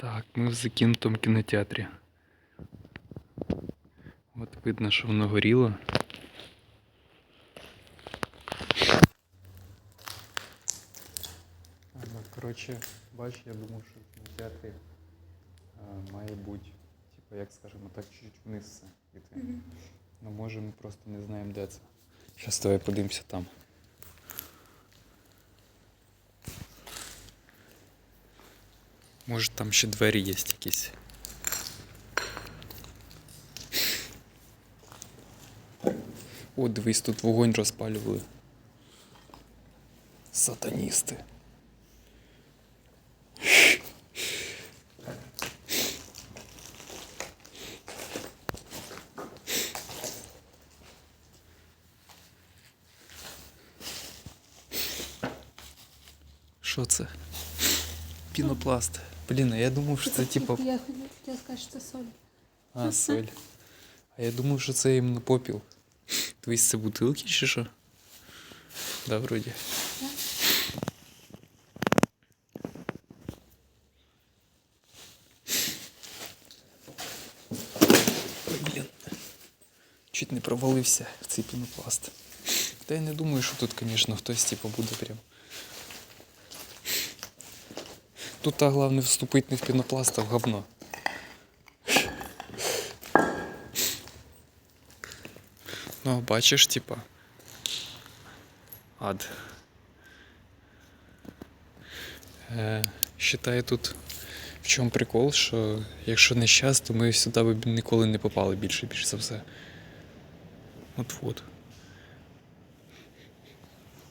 Так, ми в закинутому кінотеатрі. От видно, що воно горіло. Коротше, бач, я думав, що в кінотеатрі е, має бути, типу, як скажемо так, чуть-чуть вниз все йти. Ну, може, ми просто не знаємо, де це. Зараз давай подивимося там. Може там ще двері є якісь. О, дивись, тут вогонь розпалювали. Сатаністи. Що це? Пінопласт. Блін, а я думав, що це типа. Я хотіла сказати, що це соль. А, соль. А я думав, що це іменно попіл. Дивись, це бутилки чи що? Да, вроді. Ой, блін. Чуть не провалився в цей пінопласт. Та я не думаю, що тут, звісно, хтось типу, буде прям. Тут а головне вступити не в пінопласт, а в говно. Ну, бачиш, типа. Ад. Е, считаю тут в чому прикол, що якщо не щас, то ми сюди б ніколи не попали більше, більше за все. От от.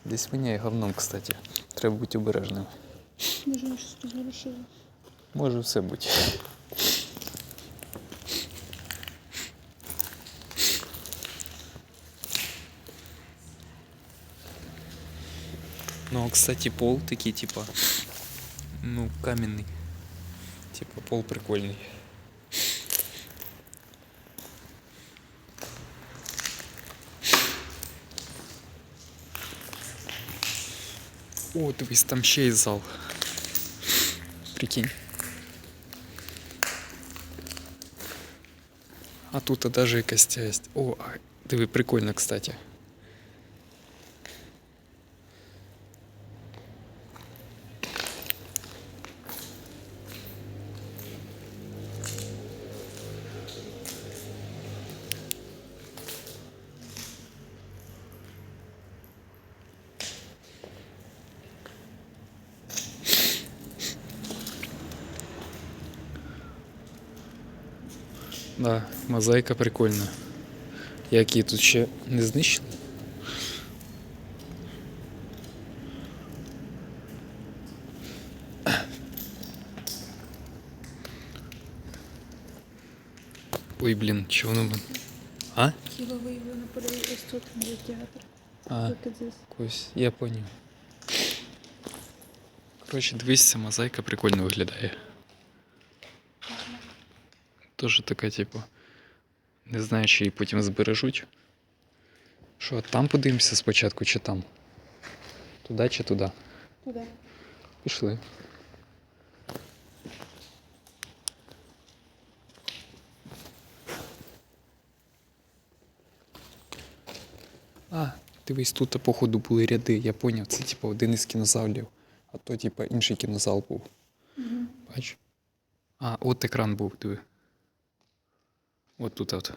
Десь воняє говном, кстати. Треба бути обережним. Може, я щось розворушила. Може все бути. Ну, кстати, пол такий, типа, ну, каменный. Типа, пол прикольный. О, дивись, там ще є зал. Прикинь. А тут даже якась есть. О, диви, прикольно, кстати. Да, мозаїка прикольна. Як її тут ще не знищили? Ой, блін, чого воно. мен- А? Тіло виявлено подивись ось тут, де театр. А, Тут здесь. ось, я поняв. Коротше, дивись, ця мозаїка прикольно виглядає. Тоже така, типу. Не знаю, чи її потім збережуть. Що, там подивимося спочатку, чи там? Туди чи туди? Туди. Пішли. А, дивись, тут походу були ряди, я поняв, це типу один із кінозалів, а то, типу, інший кінозал був. Угу. Бач? А, от екран був, диви. От тут от.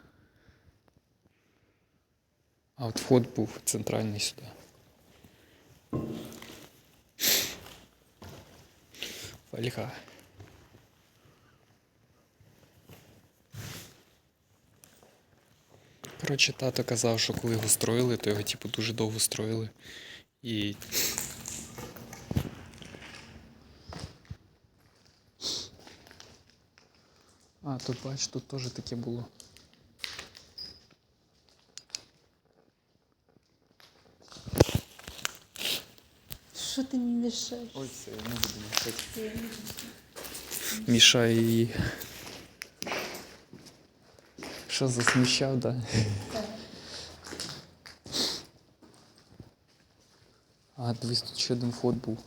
А от вход був центральний сюди. Фальха. Коротше, тато казав, що коли його строїли, то його типу дуже довго строїли. І. А, тут бач, тут теж таке було. Що ти мені мішаєш? Ой, це я не буду мішати. Мішає її. Що засміщав, да? Так. А, дивись, тут ще один вход був.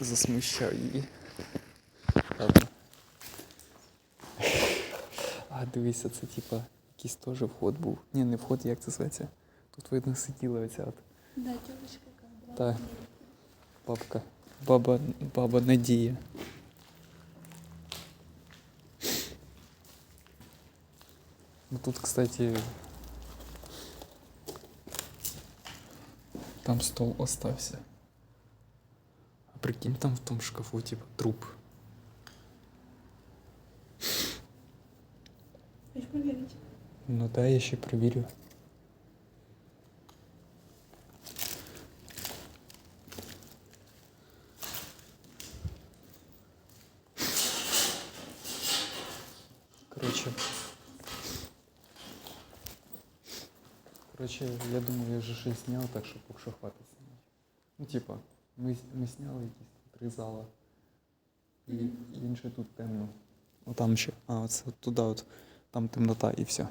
засмущав її. Ладно. А, дивися, це типа якийсь теж вход був. Ні, не вход, як це зветься. Тут видно сиділа оця от Да, была. Так. бабка. Баба, баба Надія. Ну тут, кстати, там стол остався. А прикинь, там в том шкафу, типа, труп. проверить? Ну да, я ще провірю. Короче. Короче, я думаю, я вже щось зняв, так що поки що хватить знімати. Ну, типа, ми, ми зняли якісь там три зала. І інше тут темно. Ну там ще. А, оце от туди от. Там темнота і все.